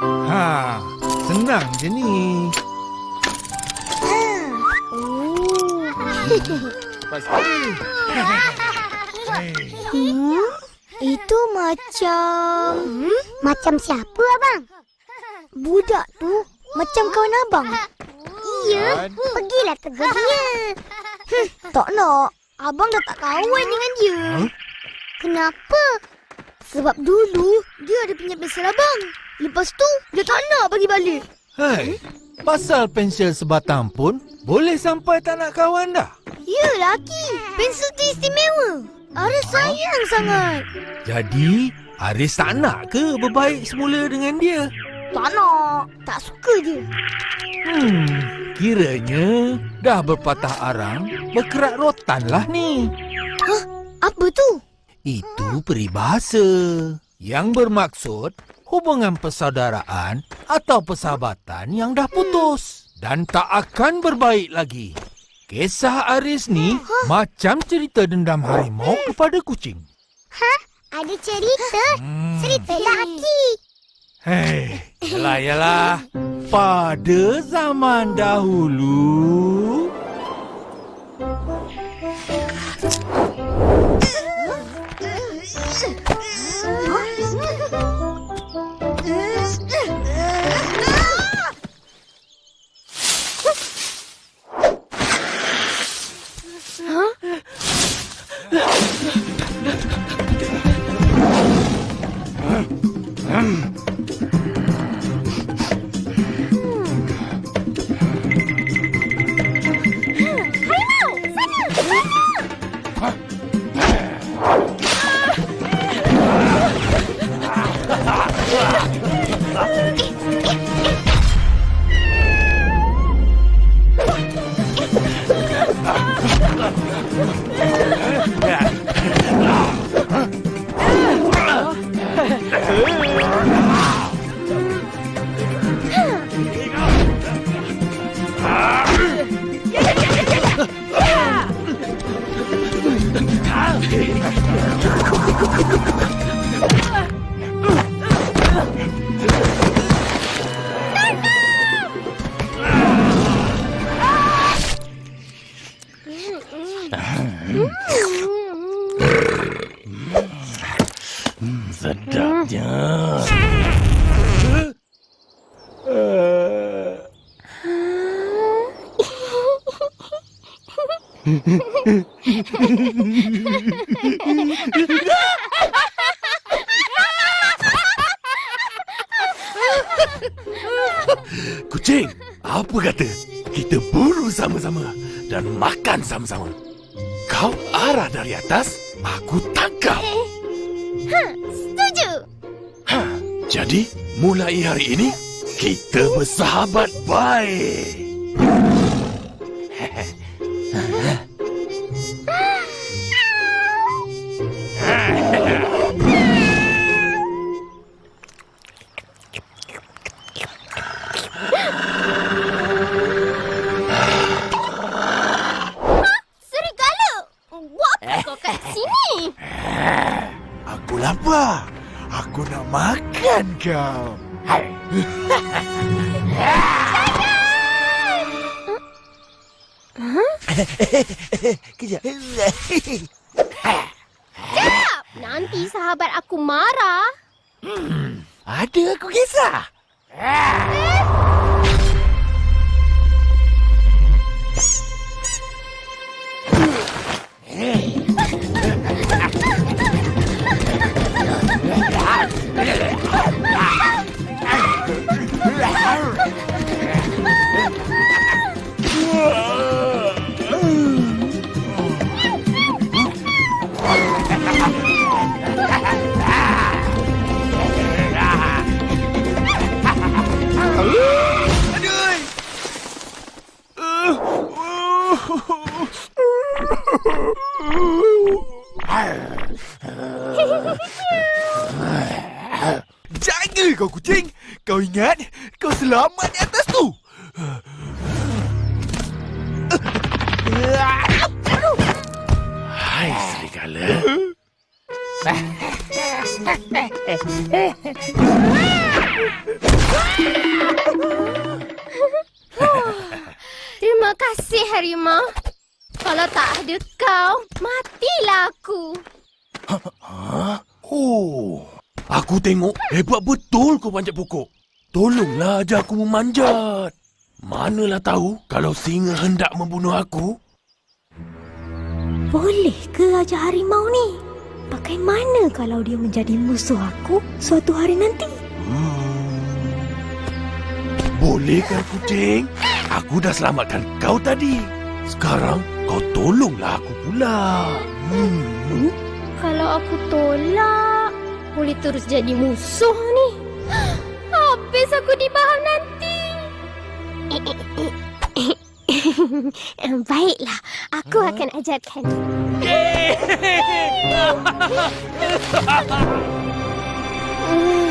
Ha, senang je ni. Hmm? Itu macam... Macam siapa, Abang? Budak tu macam kawan Abang. Iya, pergilah tegur dia. Tak nak. Abang dah tak kawan dengan dia. Kenapa? Sebab dulu dia ada pinjam pensel abang. Lepas tu dia tak nak bagi balik. Hai, pasal pensel sebatang pun boleh sampai tak nak kawan dah. Ya laki, pensel tu istimewa. Aris sayang sangat. Jadi, Aris tak nak ke berbaik semula dengan dia? Tak nak. Tak suka dia. Hmm, kiranya dah berpatah arang, berkerak rotan lah ni. Apa tu? Itu peribahasa yang bermaksud hubungan persaudaraan atau persahabatan yang dah putus dan tak akan berbaik lagi. Kisah Aris ni macam cerita dendam harimau kepada kucing. Ada cerita? Hmm. Cerita laki. Hei, yalah yalah. Pada zaman dahulu, One, two. Sedap je. Kucing, apa kata kita buru sama-sama dan makan sama-sama? Kau arah dari atas, aku tangkap. Setuju. Ha, jadi, mulai hari ini, kita bersahabat baik. Lapar. Aku nak makan kau. Kejap. Nanti sahabat aku marah. Ada aku kisah. Jaga kau kucing. Kau ingat kau selamat di atas tu. Hai serigala. Terima kasih harimau. Kalau tak ada kau, matilah aku. Ha? Oh, aku tengok hebat betul kau panjat pokok. Tolonglah ajar aku memanjat. Manalah tahu kalau singa hendak membunuh aku. Boleh ke Raja Harimau ni? Bagaimana kalau dia menjadi musuh aku suatu hari nanti? Hmm. Boleh kan kucing? Aku dah selamatkan kau tadi. Sekarang kau tolonglah aku pula. Hmm. Kalau aku tolak, boleh terus jadi musuh ni. Habis aku dibahang nanti. Baiklah, aku akan ajarkan. Hmm.